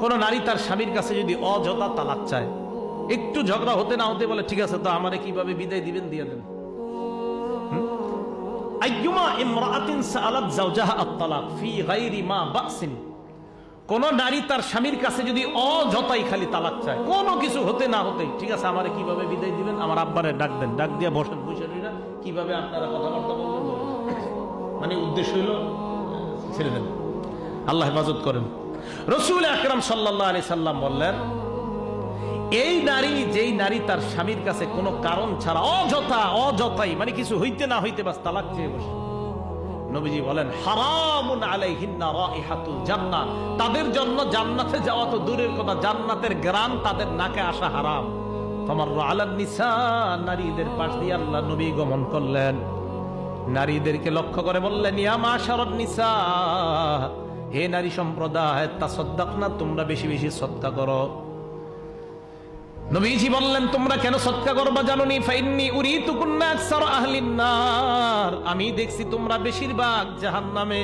কোন নারী তার স্বামীর কাছে যদি অযথা তালাক চায়, একটু ঝগড়া হতে না হতে বলে, ঠিক আছে তো, আমারে কীভাবে বিদায় দিবেন, দিয়ে দেন। কোন নারী তার স্বামীর কাছে যদি অযথাই খালি তালাক চায়, কোনো কিছু হতে না হতে ঠিক আছে, আমারে কীভাবে বিদায় দিবেন? আমার আব্বারে ডাক দেন। ডাক দিয়ে বসেন না কীভাবে আপনারা কথাবার্তা বলবেন মানে উদ্দেশ্য হইল, ছেড়ে দেন। আল্লাহ হেফাজত করেন। রসুল আকরাম সাল্লাহ আলি সাল্লাম বললেন, এই নারী, যেই নারী তার স্বামীর কাছে কোনো কারণ ছাড়া, অযথা, অযথাই মানে কিছু হইতে না হইতে বাস তালাক চেয়ে বসে। নবীজি বলেন, হারামুন তাদের জন্য জান্নাতে যাওয়া তো দূরের কথা, জান্নাতের গ্রাম তাদের নাকে আসা হারাম। তোমার আলাদ নিসা, নারীদের পাশ দিয়ে আল্লাহ নবী গমন করলেন। নারীদেরকে লক্ষ্য করে বললেন, ইয়া নিসা হে নারী সম্প্রদায়, তাসাদ্দাক না, তোমরা বেশি বেশি সত্তা করো। নবীজি বললেন, তোমরা কেন সৎকা করবা জানোনি? ফাইন্নি উরিতুকুন্না আকসার আহলিন আমি দেখছি তোমরা বেশিরভাগ জাহান্নামে